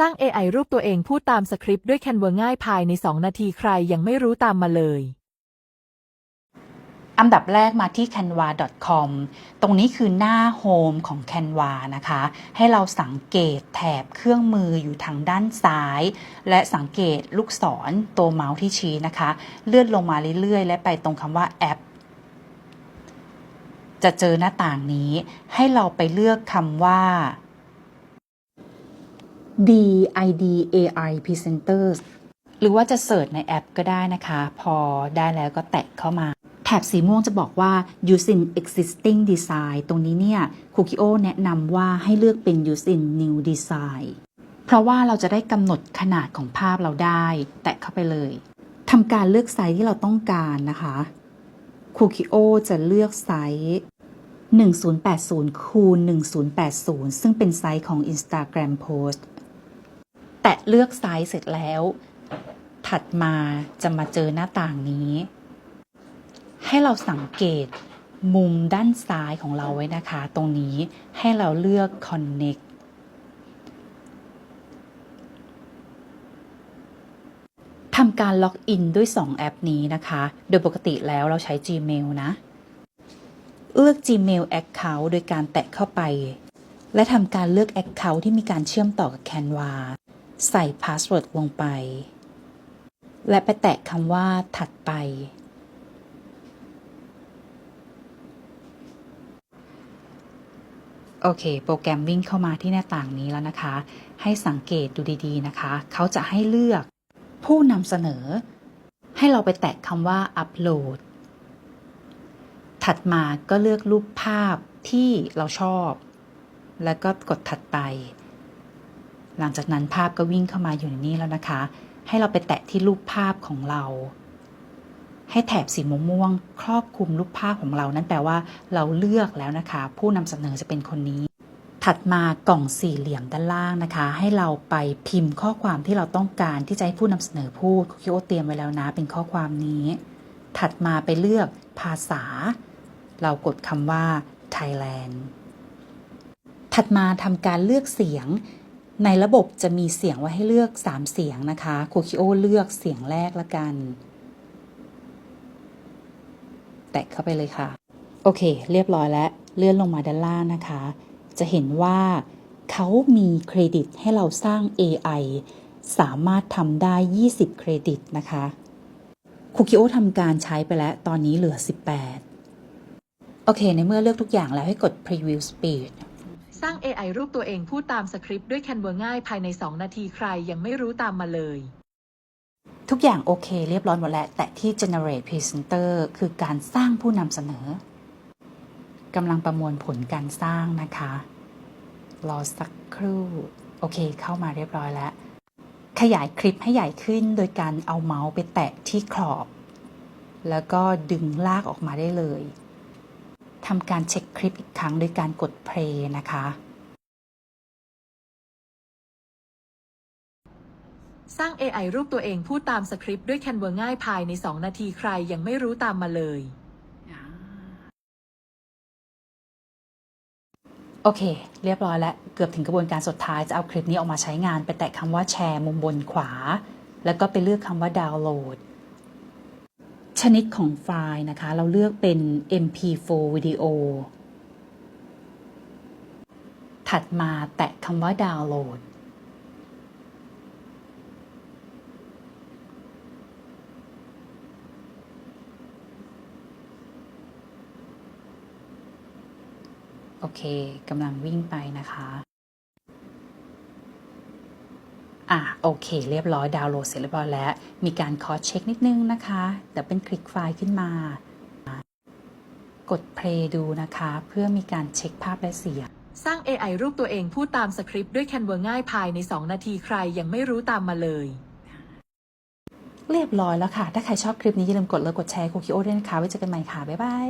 สร้าง AI รูปตัวเองพูดตามสคริปต์ด้วย Canva ง่ายภายใน 2 นาทีใครยังไม่รู้ตามมาเลย อันดับแรกมาที่ canva.com ตรงนี้คือหน้าโฮมของ Canva นะคะ ให้เราสังเกตแถบเครื่องมืออยู่ทางด้านซ้าย และสังเกตลูกศรตัวเมาส์ที่ชี้นะคะ เลื่อนลงมาเรื่อยๆ และไปตรงคำว่าแอปจะเจอหน้าต่างนี้ให้เราไปเลือกคำว่า DIDAI Presenters หรือว่าจะเสิร์ชในแอปก็ได้นะคะ พอได้แล้วก็แตะเข้ามา แถบสีม่วงจะบอกว่า using existing design ตรงนี้เนี่ยคูคิโอแนะนำว่าให้เลือกเป็น using new design เพราะว่าเราจะได้กำหนดขนาดของภาพเราได้ แตะเข้าไปเลยทำการเลือกไซส์ที่เราต้องการนะคะคูคิโอจะเลือกไซส์1080คูณ1080 ซึ่งเป็นไซส์ของ Instagram Post เลือกไซส์เสร็จแล้ว ถัดมาจะมาเจอหน้าต่างนี้ ให้เราสังเกตมุมด้านซ้ายของเราไว้นะคะ ตรงนี้ให้เราเลือก connect ทำการล็อกอินด้วย 2 แอปนี้นะคะ โดยปกติแล้วเราใช้ Gmail นะ เลือก Gmail Account โดยการแตะเข้าไป และทำการเลือก Account ที่มีการเชื่อมต่อกับ Canva ใส่ Password ลงไป และไปแตะคำว่าถัดไป โอเค โปรแกรมวิ่งเข้ามาที่หน้าต่างนี้แล้วนะคะ ให้สังเกตดูดีๆนะคะ เขาจะให้เลือกผู้นำเสนอ ให้เราไปแตะคำว่า Upload ถัดมาก็เลือกรูปภาพที่เราชอบ แล้วก็กดถัดไป หลังจากนั้นภาพก็วิ่งเข้ามาอยู่ในนี้แล้วนะคะ ให้เราไปแตะที่รูปภาพของเรา ให้แถบสีม่วงครอบคลุมรูปภาพของเรา นั่นแปลว่าเราเลือกแล้วนะคะ ผู้นำเสนอจะเป็นคนนี้ ถัดมากล่องสี่เหลี่ยมด้านล่างนะคะ ให้เราไปพิมพ์ข้อความที่เราต้องการที่จะให้ผู้นำเสนอพูดคุคิโอเตรียมไว้แล้วนะ เป็นข้อความนี้ ถัดมาไปเลือกภาษา เรากดคำว่า Thailand ถัดมาทำการเลือกเสียง ในระบบจะมีเสียงไว้ให้เลือก 3 เสียงนะคะโคคิโอเลือกเสียงแรกละกัน แตะเข้าไปเลยค่ะ โอเค เรียบร้อยแล้ว เลื่อนลงมาด้านล่างนะคะ จะเห็นว่าเขามีเครดิตให้เราสร้าง AI สามารถทำได้ 20 เครดิตนะคะคุคิโอทำการใช้ไปแล้ว ตอนนี้เหลือ 18 โอเค ในเมื่อเลือกทุกอย่างแล้วให้กด preview speed ร้าง AI รูปตัวเองพูดตามสคริปต์ด้วย Canva ง่ายภายใน 2 นาทีใครยังไม่รู้ตามมาเลย ทุกอย่างโอเคเรียบร้อยหมดแล้ว แต่ที่ generate presenter คือการสร้างผู้นำเสนอกำลังประมวลผลการสร้างนะคะ รอสักครู่ โอเคเข้ามาเรียบร้อยแล้ว ขยายคลิปให้ใหญ่ขึ้นโดยการเอาเมาส์ไปแตะที่ขอบ แล้วก็ดึงลากออกมาได้เลย ทำการเช็คคลิปอีกครั้งโดยการกด play นะคะสร้าง AI รูปตัวเองพูดตามสคริปต์ด้วย Canva ง่ายภายใน 2 นาทีใครยังไม่รู้ตามมาเลย โอเค เรียบร้อยแล้ว เกือบถึงกระบวนการสุดท้ายจะเอาคลิปนี้ออกมาใช้งาน ไปแตะคำว่าแชร์มุมบนขวา แล้วก็ไปเลือกคำว่าดาวน์โหลด ชนิดของไฟล์นะคะ เราเลือกเป็น MP4 วิดีโอถัดมาแตะคำว่าดาวน์โหลด โอเคกำลังวิ่งไปนะคะ อะโอเค เรียบร้อยดาวน์โหลดเสร็จเรียบร้อยแล้ว มีการคอเช็คนิดนึงนะคะเดี๋ยวเป็นคลิกไฟล์ขึ้นมา กดเพลย์ดูนะคะ เพื่อมีการเช็คภาพและเสียงสร้าง AI รูปตัวเองพูดตามสคริปต์ด้วย Canva ง่ายภายใน 2 นาทีใครยังไม่รู้ตามมาเลย เรียบร้อยแล้วค่ะ ถ้าใครชอบคลิปนี้อย่าลืมกดไลค์กดแชร์คุกคิโอด้วยนะคะไว้เจอกันใหม่ค่ะ บ๊ายบาย